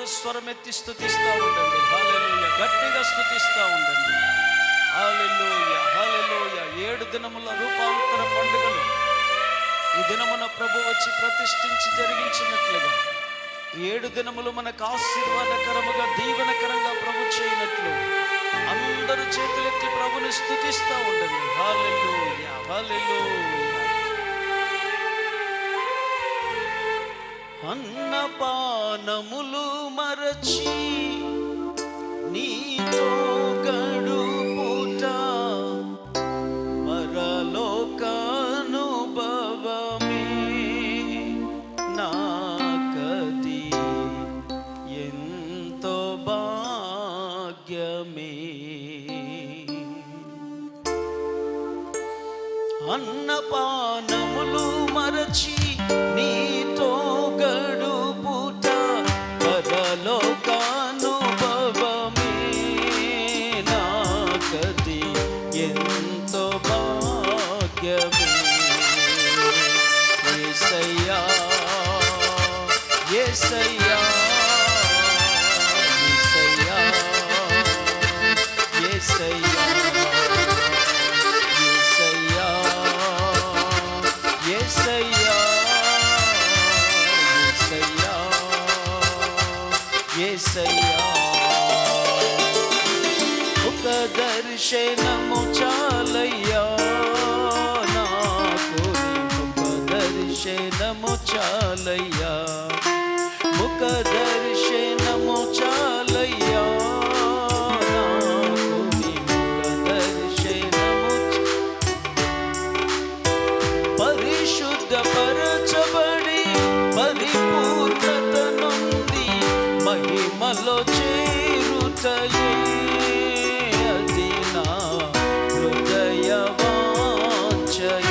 అందరూ స్వరమెత్తి స్థుతిస్తూ ఉండండి. హాలెలూయ గట్టిగా స్థుతిస్తూ ఉండండి. హాలెలూయ హాలెలూయ ఏడు దినముల రూపాంతర పండుగలు. ఈ దినమున ప్రభు వచ్చి ప్రతిష్ఠించి జరిగించినట్లుగా ఏడు దినములు మనకు ఆశీర్వాదకరముగా దీవెనకరంగా ప్రభు చేయనట్లు అందరూ చేతులెత్తి ప్రభుని స్థుతిస్తూ ఉండండి. హాలెలూయ హాలెలూయ అన్నపానములు మరచి నీతో గడుపుట పరలోకానుభవమే నాకది ఎంతో భాగ్యమే. అన్నపానములు మరచి దర్శనము చాలయ్యా నాకు దర్శనము చాలయ్యా సిద్ధపరచబడి పరిపూర్ణత నుండి మహిమలో చేరుటయే అది నా హృదయ వాంఛయే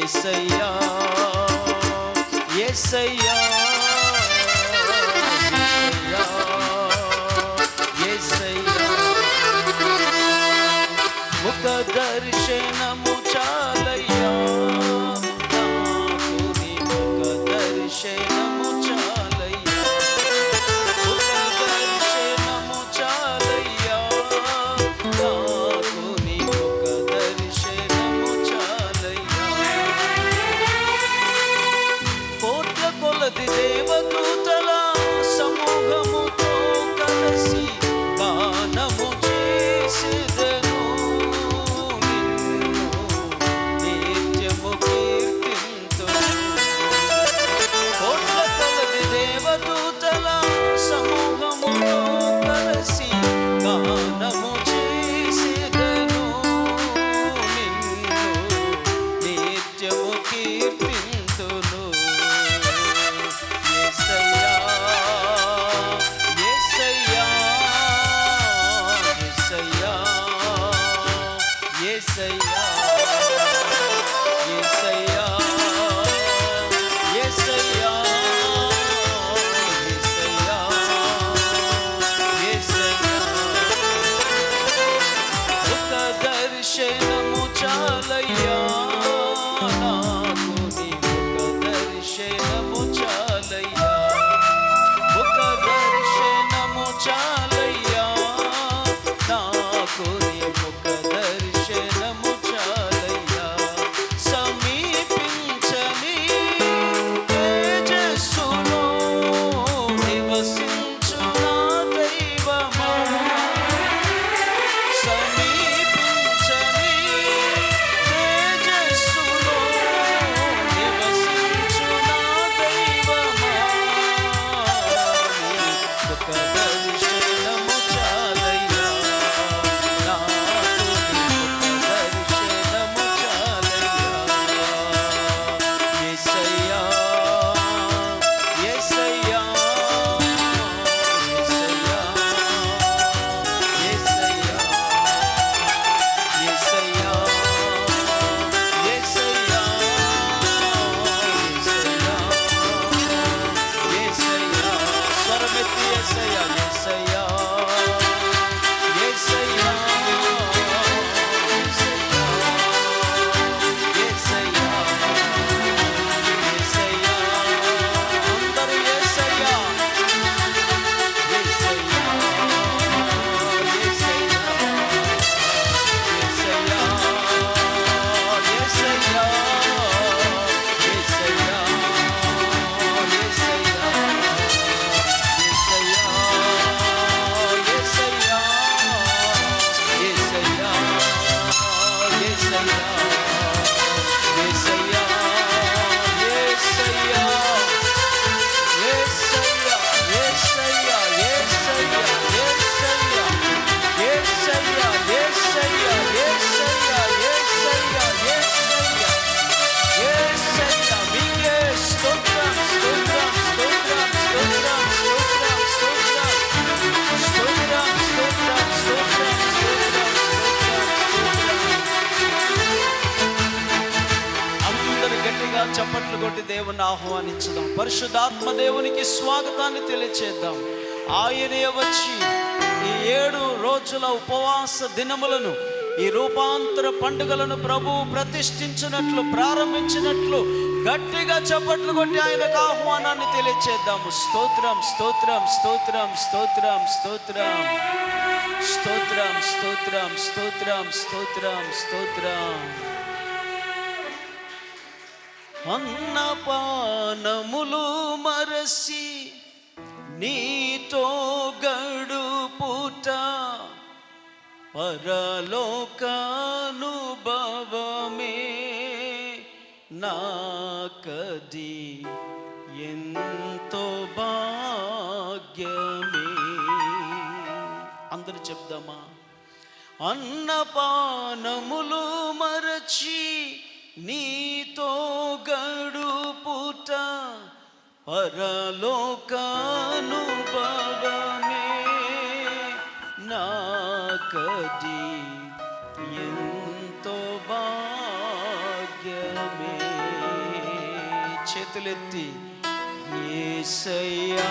యేసయ్యా యేసయ్యా you say దేవుని ఆహ్వానించుదాం. పరిశుద్ధాత్మ దేవునికి స్వాగతాన్ని తెలియచేద్దాం. ఆయనే వచ్చి ఈ ఏడు రోజుల ఉపవాస దినములను ఈ రూపాంతర పండుగలను ప్రభు ప్రతిష్ఠించినట్లు ప్రారంభించినట్లు గట్టిగా చప్పట్లు కొట్టి ఆయనకు ఆహ్వానాన్ని తెలియచేద్దాము స్తోత్రం స్తోత్రం స్తోత్రం స్తోత్రం స్తోత్రం. స్తోత్రం స్తోత్రం స్తోత్రం స్తోత్రం స్తోత్రం. అన్నపానములు మరసి నీతో గడుపుట పరలోకానుభవమే నాకది ఎంతో భాగ్యమే. అందరూ చెప్దామా? అన్నపానములు మరచి నీతో గడుపుట పరలోకానుభవమే నాకది ఎంతో భాగ్యమే. చేతులెత్తి ఏసయ్యా.